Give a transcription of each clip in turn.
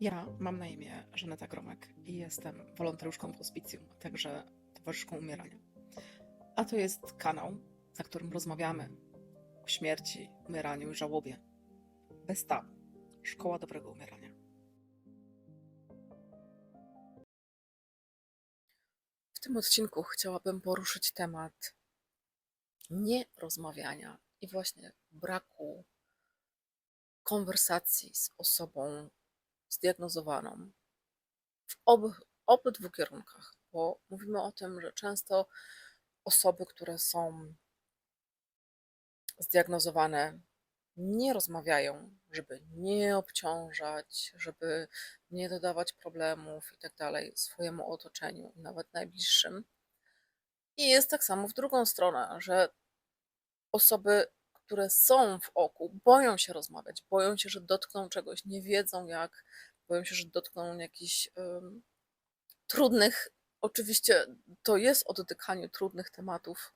Ja mam na imię Żaneta Gromek i jestem wolontariuszką w hospicjum, także towarzyszką umierania. A to jest kanał, na którym rozmawiamy o śmierci, umieraniu i żałobie. Bez tabu. Szkoła dobrego umierania. W tym odcinku chciałabym poruszyć temat nierozmawiania i właśnie braku konwersacji z osobą zdiagnozowaną w ob, obydwu kierunkach, bo mówimy o tym, że często osoby, które są zdiagnozowane, nie rozmawiają, żeby nie obciążać, żeby nie dodawać problemów i tak dalej swojemu otoczeniu, nawet najbliższym. I jest tak samo w drugą stronę, że osoby, które są w oku, boją się rozmawiać, boją się, że dotkną czegoś, nie wiedzą jak, boją się, że dotkną jakichś ym, trudnych. Oczywiście to jest o dotykaniu trudnych tematów,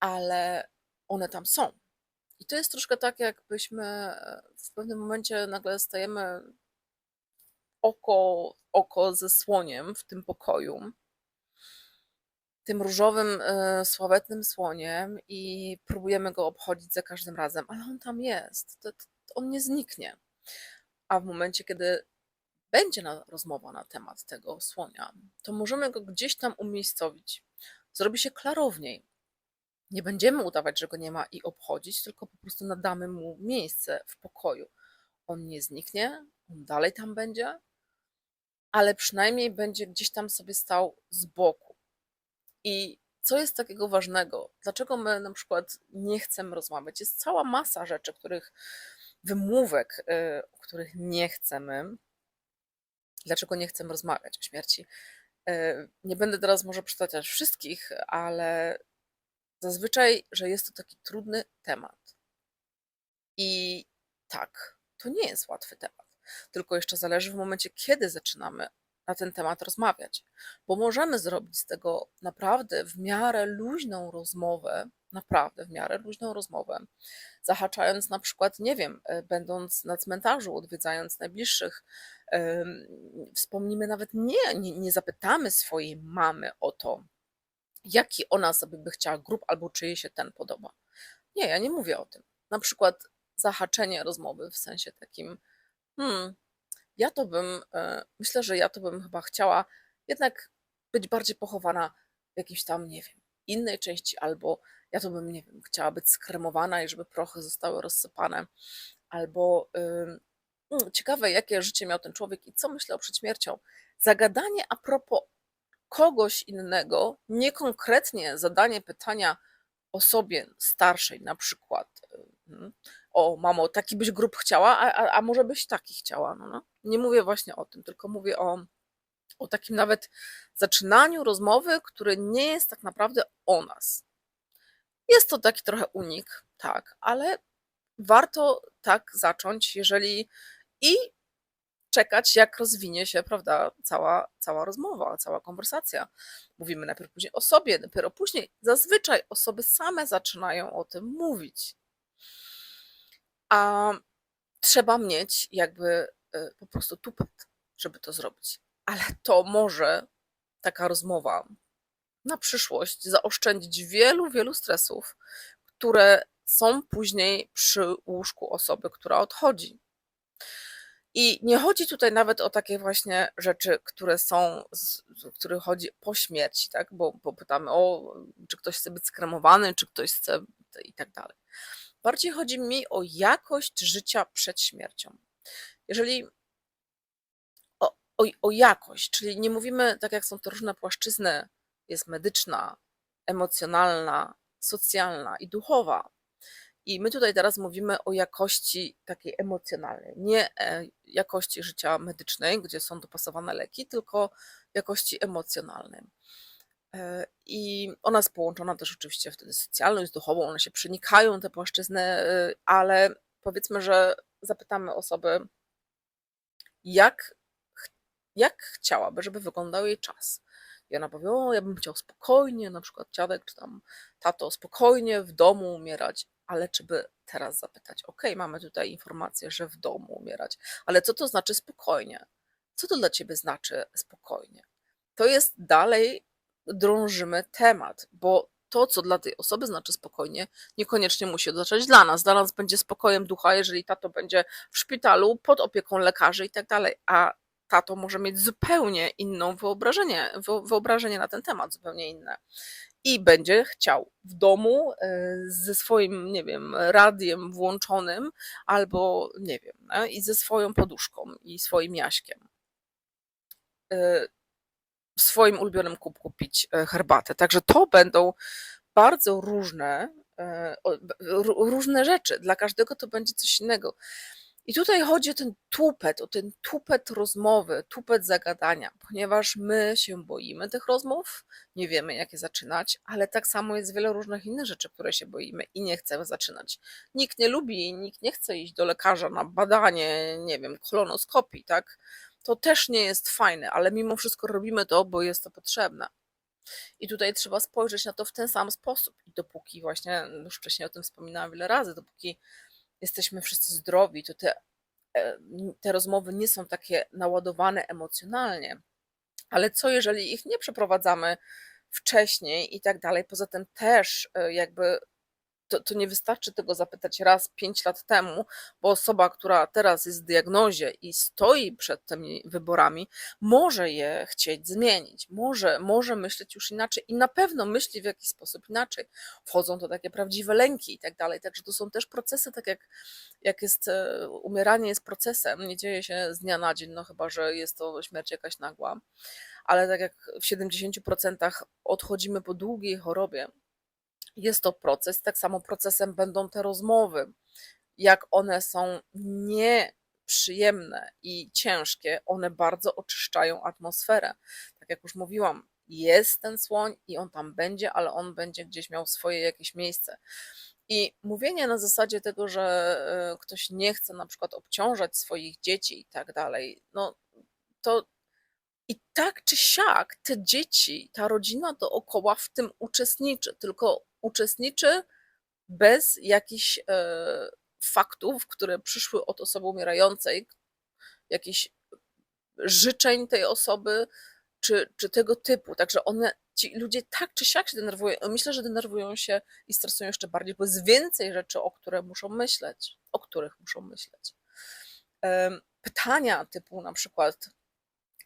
ale one tam są. I to jest troszkę tak, jakbyśmy e, w pewnym momencie nagle stajemy oko, oko ze słoniem w tym pokoju, tym różowym, e, sławetnym słoniem i próbujemy go obchodzić za każdym razem, ale on tam jest, to, to, on nie zniknie. A w momencie, kiedy będzie na, rozmowa na temat tego słonia, to możemy go gdzieś tam umiejscowić. Zrobi się klarowniej. Nie będziemy udawać, że go nie ma i obchodzić, tylko po prostu nadamy mu miejsce w pokoju. On nie zniknie, on dalej tam będzie, ale przynajmniej będzie gdzieś tam sobie stał z boku. I co jest takiego ważnego? Dlaczego my na przykład nie chcemy rozmawiać? Jest cała masa rzeczy, których wymówek, y, o których nie chcemy. Dlaczego nie chcemy rozmawiać o śmierci? Y, Nie będę teraz może przytaczać wszystkich, ale zazwyczaj, że jest to taki trudny temat. I tak, to nie jest łatwy temat. Tylko jeszcze zależy w momencie, kiedy zaczynamy na ten temat rozmawiać, bo możemy zrobić z tego naprawdę w miarę luźną rozmowę, naprawdę w miarę luźną rozmowę, zahaczając na przykład, nie wiem, e, będąc na cmentarzu, odwiedzając najbliższych, em, wspomnimy nawet nie, nie, nie zapytamy swojej mamy o to, jaki ona sobie by chciała grup albo czy jej się ten podoba. Nie, ja nie mówię o tym. Na przykład zahaczenie rozmowy w sensie takim, hmm, ja to bym, e, myślę, że ja to bym chyba chciała jednak być bardziej pochowana w jakiejś tam, nie wiem, innej części, albo ja to bym, nie wiem, chciała być skremowana i żeby prochy zostały rozsypane, albo mm, ciekawe, jakie życie miał ten człowiek i co myślał przed śmiercią. Zagadanie a propos kogoś innego, nie konkretnie zadanie pytania osobie starszej, na przykład, o mamo, taki byś grup chciała, a, a, a może byś taki chciała. No, no. Nie mówię właśnie o tym, tylko mówię o, o takim nawet zaczynaniu rozmowy, który nie jest tak naprawdę o nas. Jest to taki trochę unik, tak, ale warto tak zacząć, jeżeli i czekać, jak rozwinie się, prawda, cała, cała rozmowa, cała konwersacja. Mówimy najpierw później o sobie, dopiero później zazwyczaj osoby same zaczynają o tym mówić. A trzeba mieć jakby y, po prostu tupet, żeby to zrobić. Ale to może taka rozmowa na przyszłość zaoszczędzić wielu, wielu stresów, które są później przy łóżku osoby, która odchodzi. I nie chodzi tutaj nawet o takie właśnie rzeczy, które są, z- które chodzi po śmierci, tak? Bo, bo pytamy, o, czy ktoś chce być skremowany, czy ktoś chce i tak dalej. Bardziej chodzi mi o jakość życia przed śmiercią. Jeżeli o, o, o jakość, czyli nie mówimy, tak jak są to różne płaszczyzny, jest medyczna, emocjonalna, socjalna i duchowa. I my tutaj teraz mówimy o jakości takiej emocjonalnej, nie e, jakości życia medycznej, gdzie są dopasowane leki, tylko jakości emocjonalnej. E, I ona jest połączona też oczywiście wtedy z socjalną i z duchową, one się przenikają, te płaszczyzny, e, ale powiedzmy, że zapytamy osoby, jak, jak chciałaby, żeby wyglądał jej czas. I ona powie, o, ja bym chciał spokojnie, na przykład dziadek czy tam tato, spokojnie w domu umierać, ale czy by teraz zapytać, okej, mamy tutaj informację, że w domu umierać, ale co to znaczy spokojnie? Co to dla ciebie znaczy spokojnie? To jest dalej, drążymy temat, bo to, co dla tej osoby znaczy spokojnie, niekoniecznie musi oznaczać dla nas. Dla nas będzie spokojem ducha, jeżeli tato będzie w szpitalu pod opieką lekarzy i tak dalej, a tato może mieć zupełnie inną wyobrażenie, wyo- wyobrażenie na ten temat, zupełnie inne. I będzie chciał w domu e, ze swoim, nie wiem, radiem włączonym, albo nie wiem, no, i ze swoją poduszką i swoim jaśkiem. W swoim ulubionym kubku pić e, herbatę. Także to będą bardzo różne, e, różne rzeczy. Dla każdego to będzie coś innego. I tutaj chodzi o ten tupet, o ten tupet rozmowy, tupet zagadania, ponieważ my się boimy tych rozmów, nie wiemy jak je zaczynać, ale tak samo jest wiele różnych innych rzeczy, które się boimy i nie chcemy zaczynać. Nikt nie lubi, nikt nie chce iść do lekarza na badanie, nie wiem, kolonoskopii, tak? To też nie jest fajne, ale mimo wszystko robimy to, bo jest to potrzebne. I tutaj trzeba spojrzeć na to w ten sam sposób. I dopóki właśnie, już wcześniej o tym wspominałam wiele razy, dopóki jesteśmy wszyscy zdrowi, to te, e, te rozmowy nie są takie naładowane emocjonalnie. Ale co jeżeli ich nie przeprowadzamy wcześniej i tak dalej? Poza tym też e, jakby to, to nie wystarczy tego zapytać raz pięć lat temu, bo osoba, która teraz jest w diagnozie i stoi przed tymi wyborami, może je chcieć zmienić, może, może myśleć już inaczej i na pewno myśli w jakiś sposób inaczej. Wchodzą to takie prawdziwe lęki i tak dalej. Także to są też procesy, tak jak, jak jest e, umieranie jest procesem, nie dzieje się z dnia na dzień, no chyba, że jest to śmierć jakaś nagła, ale tak jak w 70% odchodzimy po długiej chorobie, jest to proces, tak samo procesem będą te rozmowy. Jak one są nieprzyjemne i ciężkie, one bardzo oczyszczają atmosferę. Tak jak już mówiłam, jest ten słoń i on tam będzie, ale on będzie gdzieś miał swoje jakieś miejsce. I mówienie na zasadzie tego, że e, ktoś nie chce na przykład obciążać swoich dzieci i tak dalej, no to i tak czy siak te dzieci, ta rodzina dookoła w tym uczestniczy, tylko uczestniczy bez jakichś e, faktów, które przyszły od osoby umierającej, jakichś życzeń tej osoby, czy, czy tego typu. Także one, ci ludzie tak czy siak się denerwują. Myślę, że denerwują się i stresują jeszcze bardziej, bo jest więcej rzeczy, o które muszą myśleć, o których muszą myśleć. Em, Pytania typu na przykład,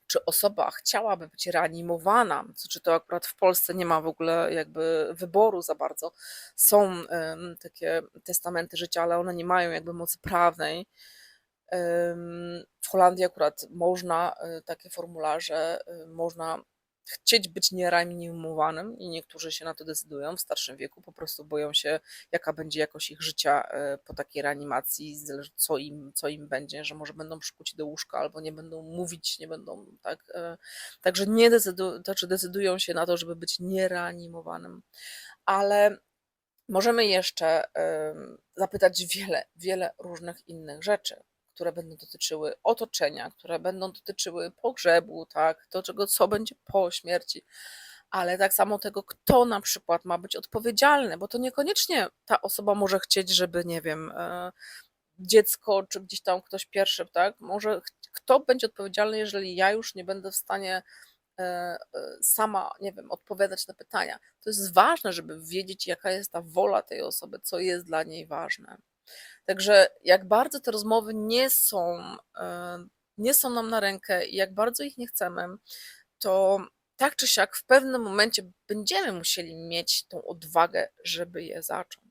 czy osoba chciałaby być reanimowana, czy to akurat w Polsce nie ma w ogóle jakby wyboru za bardzo. Są takie testamenty życia, ale one nie mają jakby mocy prawnej. W Holandii akurat można y, takie formularze, y, można chcieć być niereanimowanym i niektórzy się na to decydują w starszym wieku, po prostu boją się, jaka będzie jakość ich życia e, po takiej reanimacji, co im, co im będzie, że może będą przykuci do łóżka albo nie będą mówić, nie będą tak. e, Także nie decydują, znaczy decydują się na to, żeby być niereanimowanym. Ale możemy jeszcze zapytać wiele, wiele różnych innych rzeczy, które będą dotyczyły otoczenia, które będą dotyczyły pogrzebu, tak, to czego, co będzie po śmierci, ale tak samo tego, kto na przykład ma być odpowiedzialny, bo to niekoniecznie ta osoba może chcieć, żeby, nie wiem, e, dziecko, czy gdzieś tam ktoś pierwszy, tak, może kto będzie odpowiedzialny, jeżeli ja już nie będę w stanie e, e, sama, nie wiem, odpowiadać na pytania. To jest ważne, żeby wiedzieć, jaka jest ta wola tej osoby, co jest dla niej ważne. Także jak bardzo te rozmowy nie są, e, nie są nam na rękę i jak bardzo ich nie chcemy, to tak czy siak w pewnym momencie będziemy musieli mieć tą odwagę, żeby je zacząć.